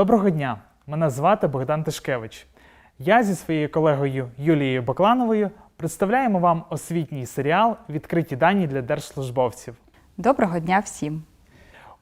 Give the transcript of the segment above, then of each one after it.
Доброго дня! Мене звати Богдан Тишкевич. Я зі своєю колегою Юлією Баклановою представляємо вам освітній серіал Відкриті дані для держслужбовців. Доброго дня всім!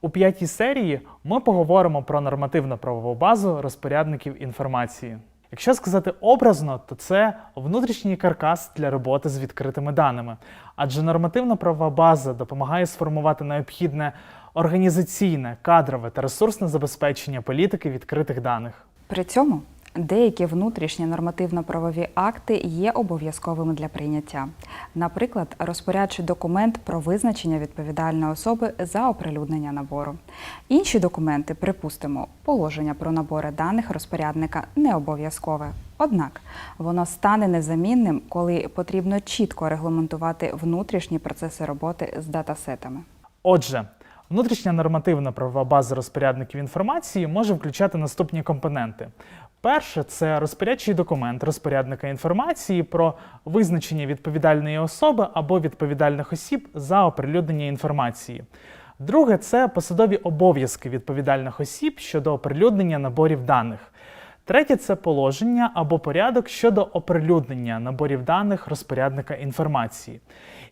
У п'ятій серії ми поговоримо про нормативно-правову базу розпорядників інформації. Якщо сказати образно, то це внутрішній каркас для роботи з відкритими даними, адже нормативно-правова база допомагає сформувати необхідне організаційне, кадрове та ресурсне забезпечення політики відкритих даних. При цьому деякі внутрішні нормативно-правові акти є обов'язковими для прийняття. Наприклад, розпорядчий документ про визначення відповідальної особи за оприлюднення набору. Інші документи, припустимо, положення про набори даних розпорядника не обов'язкове. Однак воно стане незамінним, коли потрібно чітко регламентувати внутрішні процеси роботи з датасетами. Отже, внутрішня нормативна правова база розпорядників інформації може включати наступні компоненти. Перше це розпорядчий документ розпорядника інформації про визначення відповідальної особи або відповідальних осіб за оприлюднення інформації. Друге це посадові обов'язки відповідальних осіб щодо оприлюднення наборів даних. Третє це положення або порядок щодо оприлюднення наборів даних розпорядника інформації.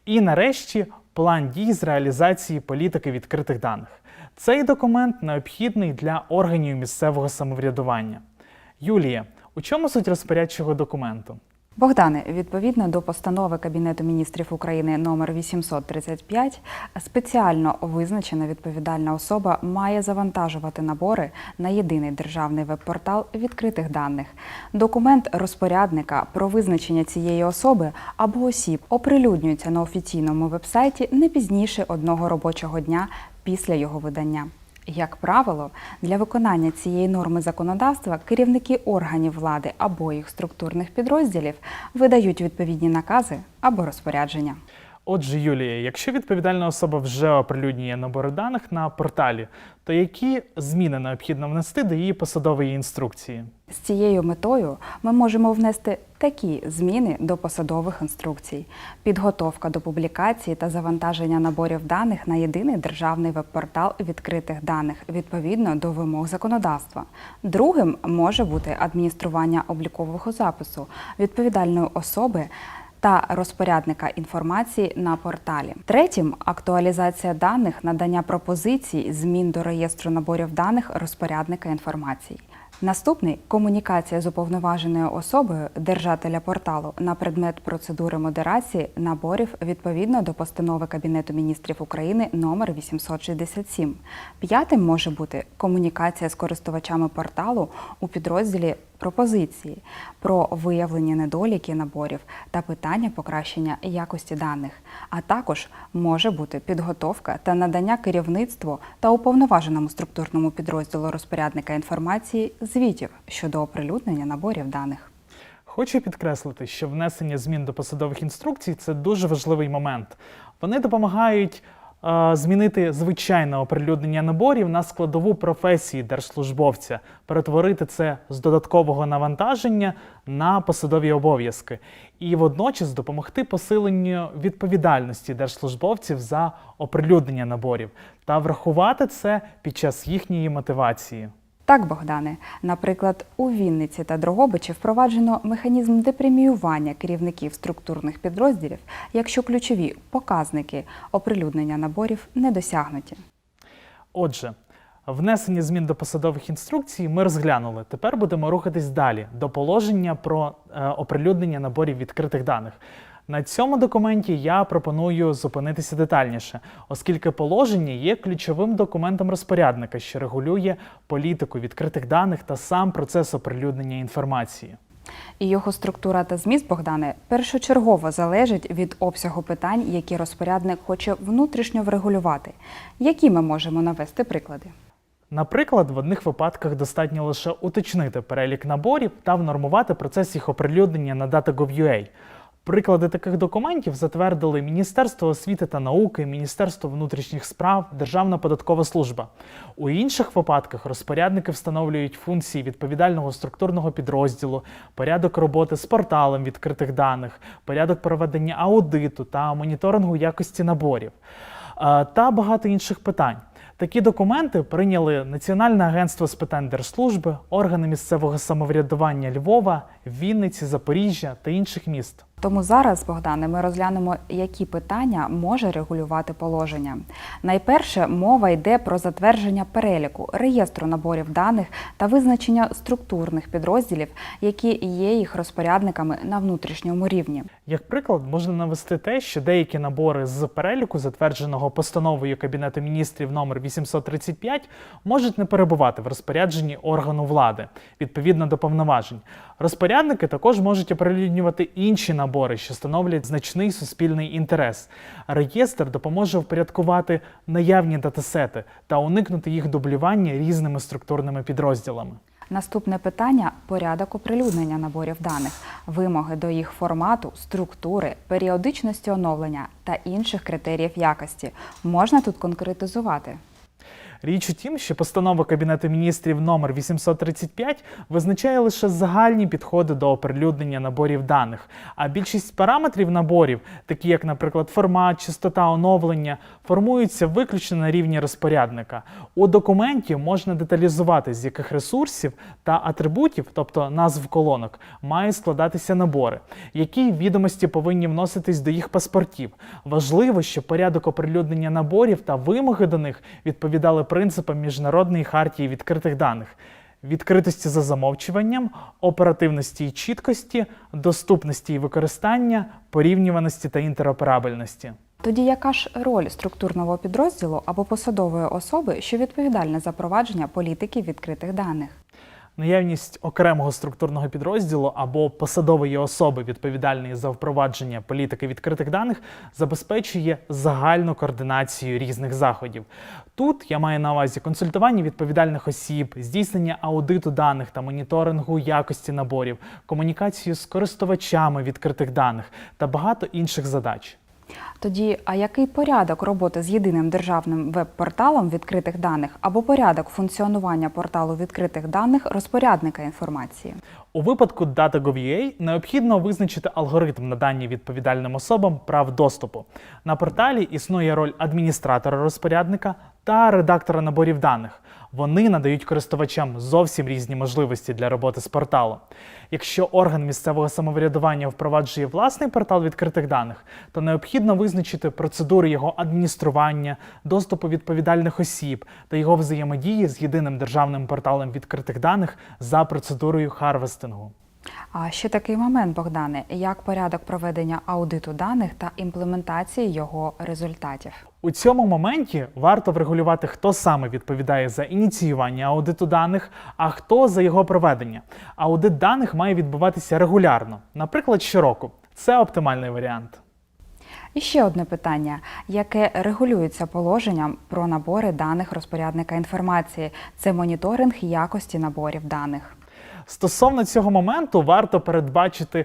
І нарешті план дій з реалізації політики відкритих даних. Цей документ необхідний для органів місцевого самоврядування. Юлія, у чому суть розпорядчого документу? Богдане, відповідно до постанови Кабінету міністрів України номер 835, спеціально визначена відповідальна особа має завантажувати набори на єдиний державний веб-портал відкритих даних. Документ розпорядника про визначення цієї особи або осіб оприлюднюється на офіційному вебсайті не пізніше одного робочого дня після його видання. Як правило, для виконання цієї норми законодавства керівники органів влади або їх структурних підрозділів видають відповідні накази або розпорядження. Отже, Юлія, якщо відповідальна особа вже оприлюднює набори даних на порталі, то які зміни необхідно внести до її посадової інструкції? З цією метою ми можемо внести такі зміни до посадових інструкцій: підготовка до публікації та завантаження наборів даних на єдиний державний веб-портал відкритих даних відповідно до вимог законодавства. Другим може бути адміністрування облікового запису відповідальної особи. Та розпорядника інформації на порталі. Третім актуалізація даних, надання пропозицій, змін до реєстру наборів даних розпорядника інформації. Наступний комунікація з уповноваженою особою держателя порталу на предмет процедури модерації наборів відповідно до постанови Кабінету міністрів України номер 867. П'ятим може бути комунікація з користувачами порталу у підрозділі пропозиції про виявлення недоліків наборів та питання покращення якості даних, а також може бути підготовка та надання керівництву та уповноваженому структурному підрозділу розпорядника інформації звітів щодо оприлюднення наборів даних. Хочу підкреслити, що внесення змін до посадових інструкцій це дуже важливий момент. Вони допомагають змінити звичайне оприлюднення наборів на складову професії держслужбовця, перетворити це з додаткового навантаження на посадові обов'язки, і водночас допомогти посиленню відповідальності держслужбовців за оприлюднення наборів та врахувати це під час їхньої мотивації. Так, Богдане, наприклад, у Вінниці та Дрогобичі впроваджено механізм депреміювання керівників структурних підрозділів, якщо ключові показники оприлюднення наборів не досягнуті. Отже, внесення змін до посадових інструкцій ми розглянули. Тепер будемо рухатись далі до положення про е, оприлюднення наборів відкритих даних. На цьому документі я пропоную зупинитися детальніше, оскільки положення є ключовим документом розпорядника, що регулює політику відкритих даних та сам процес оприлюднення інформації. І його структура та зміст Богдане першочергово залежить від обсягу питань, які розпорядник хоче внутрішньо врегулювати. Які ми можемо навести приклади? Наприклад, в одних випадках достатньо лише уточнити перелік наборів та внормувати процес їх оприлюднення на data.gov.ua. Приклади таких документів затвердили Міністерство освіти та науки, Міністерство внутрішніх справ, Державна податкова служба. У інших випадках розпорядники встановлюють функції відповідального структурного підрозділу, порядок роботи з порталом відкритих даних, порядок проведення аудиту та моніторингу якості наборів е, та багато інших питань. Такі документи прийняли Національне агентство з питань держслужби, органи місцевого самоврядування Львова, Вінниці, Запоріжжя та інших міст. Тому зараз, Богдане, ми розглянемо, які питання може регулювати положення. Найперше мова йде про затвердження переліку реєстру наборів даних та визначення структурних підрозділів, які є їх розпорядниками на внутрішньому рівні. Як приклад, можна навести те, що деякі набори з переліку, затвердженого постановою Кабінету міністрів номер 835, можуть не перебувати в розпорядженні органу влади відповідно до повноважень. Розпорядники також можуть оприлюднювати інші набори, що становлять значний суспільний інтерес. Реєстр допоможе впорядкувати наявні датасети та уникнути їх дублювання різними структурними підрозділами. Наступне питання порядок оприлюднення наборів даних, вимоги до їх формату, структури, періодичності оновлення та інших критеріїв якості. Можна тут конкретизувати. Річ у тім, що постанова Кабінету міністрів номер 835 визначає лише загальні підходи до оприлюднення наборів даних, а більшість параметрів наборів, такі як, наприклад, формат, частота оновлення, формуються виключно на рівні розпорядника. У документі можна деталізувати, з яких ресурсів та атрибутів, тобто назв колонок, мають складатися набори, які відомості повинні вноситись до їх паспортів. Важливо, щоб порядок оприлюднення наборів та вимоги до них відповідали принципам міжнародної хартії відкритих даних. Відкритості за замовчуванням, оперативності і чіткості, доступності і використання, порівнюваності та інтероперабельності. Тоді яка ж роль структурного підрозділу або посадової особи, що відповідальна за провадження політики відкритих даних? Наявність окремого структурного підрозділу або посадової особи, відповідальної за впровадження політики відкритих даних, забезпечує загальну координацію різних заходів. Тут я маю на увазі консультування відповідальних осіб, здійснення аудиту даних та моніторингу якості наборів, комунікацію з користувачами відкритих даних та багато інших задач. Тоді, а який порядок роботи з єдиним державним веб-порталом відкритих даних або порядок функціонування порталу відкритих даних розпорядника інформації? У випадку Data.gov.ua необхідно визначити алгоритм надання відповідальним особам прав доступу. На порталі існує роль адміністратора розпорядника та редактора наборів даних. Вони надають користувачам зовсім різні можливості для роботи з порталом. Якщо орган місцевого самоврядування впроваджує власний портал відкритих даних, то необхідно визначити процедури його адміністрування, доступу відповідальних осіб та його взаємодії з єдиним державним порталом відкритих даних за процедурою харвестингу. А ще такий момент, Богдане, як порядок проведення аудиту даних та імплементації його результатів. У цьому моменті варто врегулювати, хто саме відповідає за ініціювання аудиту даних, а хто за його проведення. Аудит даних має відбуватися регулярно, наприклад, щороку. Це оптимальний варіант. І ще одне питання, яке регулюється положенням про набори даних розпорядника інформації. Це моніторинг якості наборів даних. Стосовно цього моменту варто передбачити,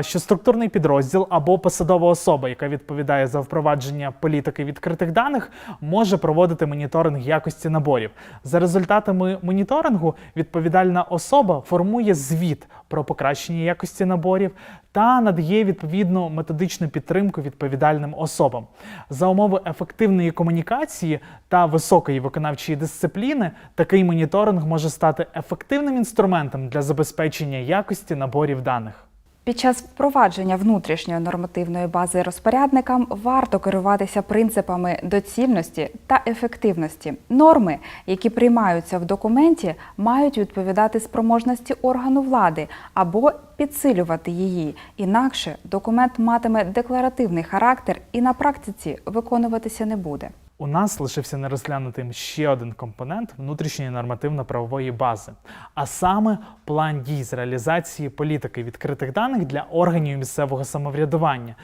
що структурний підрозділ або посадова особа, яка відповідає за впровадження політики відкритих даних, може проводити моніторинг якості наборів. За результатами моніторингу відповідальна особа формує звіт про покращення якості наборів та надає відповідну методичну підтримку відповідальним особам. За умови ефективної комунікації та високої виконавчої дисципліни такий моніторинг може стати ефективним інструментом для забезпечення якості наборів даних. Під час впровадження внутрішньої нормативної бази розпорядникам варто керуватися принципами доцільності та ефективності. Норми, які приймаються в документі, мають відповідати спроможності органу влади або підсилювати її. Інакше документ матиме декларативний характер і на практиці виконуватися не буде. У нас лишився нерозглянутим ще один компонент внутрішньої нормативно-правової бази, а саме план дій з реалізації політики відкритих даних для органів місцевого самоврядування.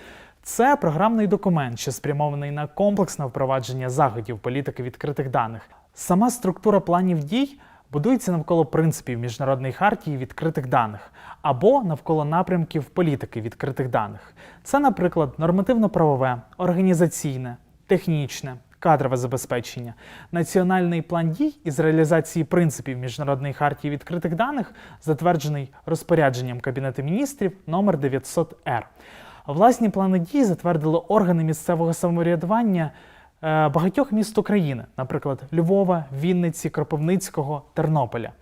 Це програмний документ, що спрямований на комплексне впровадження заходів політики відкритих даних. Сама структура планів дій будується навколо принципів міжнародної хартії відкритих даних або навколо напрямків політики відкритих даних. Це, наприклад, нормативно-правове, організаційне, технічне, кадрове забезпечення, національний план дій із реалізації принципів міжнародної хартії відкритих даних, затверджений розпорядженням Кабінету міністрів номер 900 р Власні плани дій затвердили органи місцевого самоврядування е, багатьох міст України, наприклад, Львова, Вінниці, Кропивницького, Тернополя.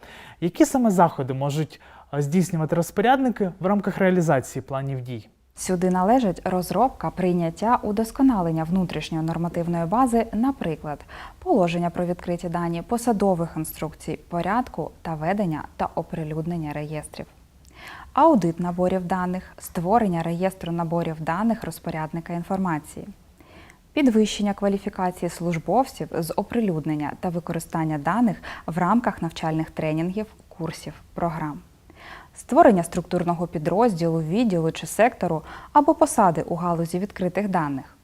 Які саме заходи можуть е, здійснювати розпорядники в рамках реалізації планів дій? Сюди належить розробка, прийняття, удосконалення внутрішньої нормативної бази, наприклад, положення про відкриті дані, посадових інструкцій, порядку та ведення та оприлюднення реєстрів. Аудит наборів даних, створення реєстру наборів даних розпорядника інформації, підвищення кваліфікації службовців з оприлюднення та використання даних в рамках навчальних тренінгів, курсів, програм створення структурного підрозділу, відділу чи сектору або посади у галузі відкритих даних,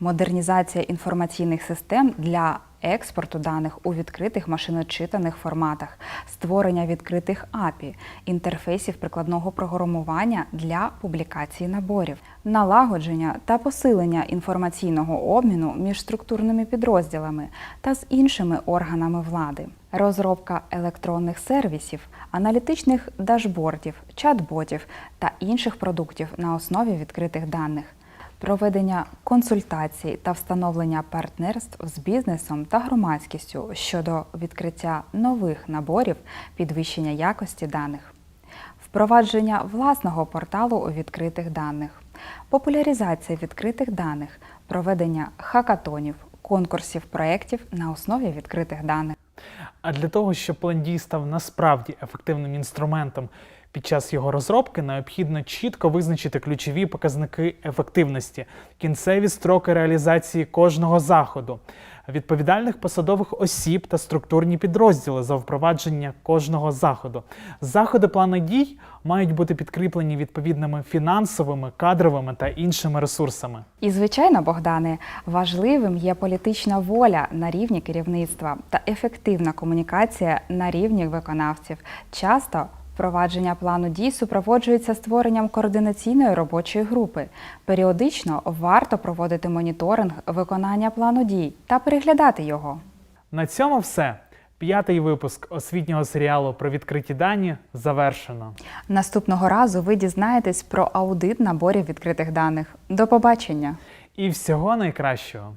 модернізація інформаційних систем для експорту даних у відкритих машиночитаних форматах, створення відкритих API, інтерфейсів прикладного програмування для публікації наборів, налагодження та посилення інформаційного обміну між структурними підрозділами та з іншими органами влади, розробка електронних сервісів, аналітичних дашбордів, чат-ботів та інших продуктів на основі відкритих даних. Проведення консультацій та встановлення партнерств з бізнесом та громадськістю щодо відкриття нових наборів підвищення якості даних, впровадження власного порталу відкритих даних, популяризація відкритих даних, проведення хакатонів, конкурсів проєктів на основі відкритих даних. А для того, щоб план дій став насправді ефективним інструментом під час його розробки, необхідно чітко визначити ключові показники ефективності, кінцеві строки реалізації кожного заходу, відповідальних посадових осіб та структурні підрозділи за впровадження кожного заходу. Заходи плану дій мають бути підкріплені відповідними фінансовими, кадровими та іншими ресурсами. І, звичайно, Богдане, важливим є політична воля на рівні керівництва та ефективна комунікація на рівні виконавців. Часто впровадження плану дій супроводжується створенням координаційної робочої групи. Періодично варто проводити моніторинг виконання плану дій та переглядати його. На цьому все. П'ятий випуск освітнього серіалу про відкриті дані завершено. Наступного разу ви дізнаєтесь про аудит наборів відкритих даних. До побачення! І всього найкращого!